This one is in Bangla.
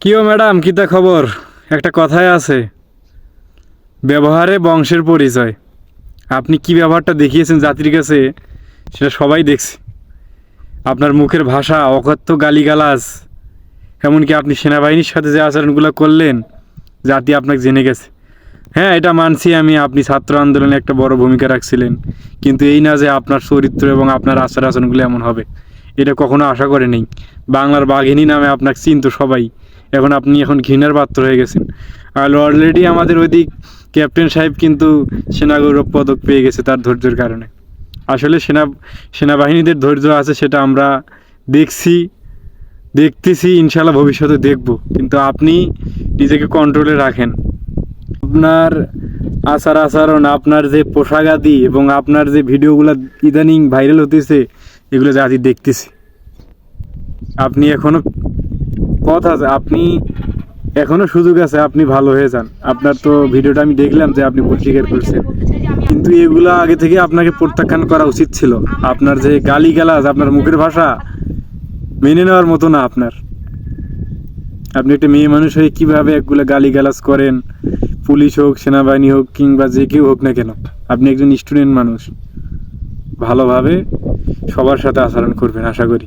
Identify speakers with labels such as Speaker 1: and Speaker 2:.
Speaker 1: কিও ম্যাডাম কিতা খবর? একটা কথাই আছে। ব্যবহারে বংশের পরিচয়। আপনি কি ব্যবহারটা দেখিয়েছেন জাতির কাছে, সেটা সবাই দেখছে। আপনার মুখের ভাষা অকথ্য গালিগালাজ। এমনকি আপনি সেনাবাহিনীর সাথে যে আচরণগুলো করলেন, জাতি আপনাকে জেনে গেছে। হ্যাঁ এটা মানছি আমি, আপনি ছাত্র আন্দোলনে একটা বড় ভূমিকা রাখছিলেন। কিন্তু এই না যে আপনার চরিত্র এবং আপনার আচার আচরণগুলো এমন হবে, এটা কখনো আশা করে নেই বাংলার বাঘিনী নামে আপনাকে চিনত সবাই। এখন আপনি এখন ঘৃণার পাত্র হয়ে গেছেন। আর অলরেডি আমাদের ওইদিক ক্যাপ্টেন সাহেব কিন্তু সেনা গৌরব পদক পেয়ে গেছে তার ধৈর্যের কারণে। আসলে সেনা, সেনাবাহিনীদের ধৈর্য আছে সেটা আমরা দেখছি, দেখতেছি ইনশাল্লাহ ভবিষ্যতে দেখব। কিন্তু আপনি নিজেকে কন্ট্রোলে রাখেন। আপনার আচার আচরণ, আপনার যে পোশাক আদি এবং আপনার যে ভিডিওগুলো ইদানিং ভাইরাল হতেছে, এগুলো জাতি দেখতেছি। আপনি এখনও পথ আছে, আপনি এখনও সুযোগ আছে, আপনি ভালো হয়ে যান। আপনার তো ভিডিওটা আমি দেখলাম যে আপনি স্বীকার করছেন। কিন্তু এগুলো আগে থেকে আপনাকে প্রত্যাখ্যান করা উচিত ছিল। আপনার যে গালি গালাজ আপনার মুখের ভাষা মেনে নেওয়ার মতো না আপনার। আপনি একটা মেয়ে মানুষ হয়ে কীভাবে একগুলো গালি গালাজ করেন? পুলিশ হোক, সেনাবাহিনী হোক, কিংবা যে কেউ হোক না কেন, আপনি একজন স্টুডেন্ট মানুষ। ভালোভাবে সবার সাথে আচরণ করবেন, আশা করি।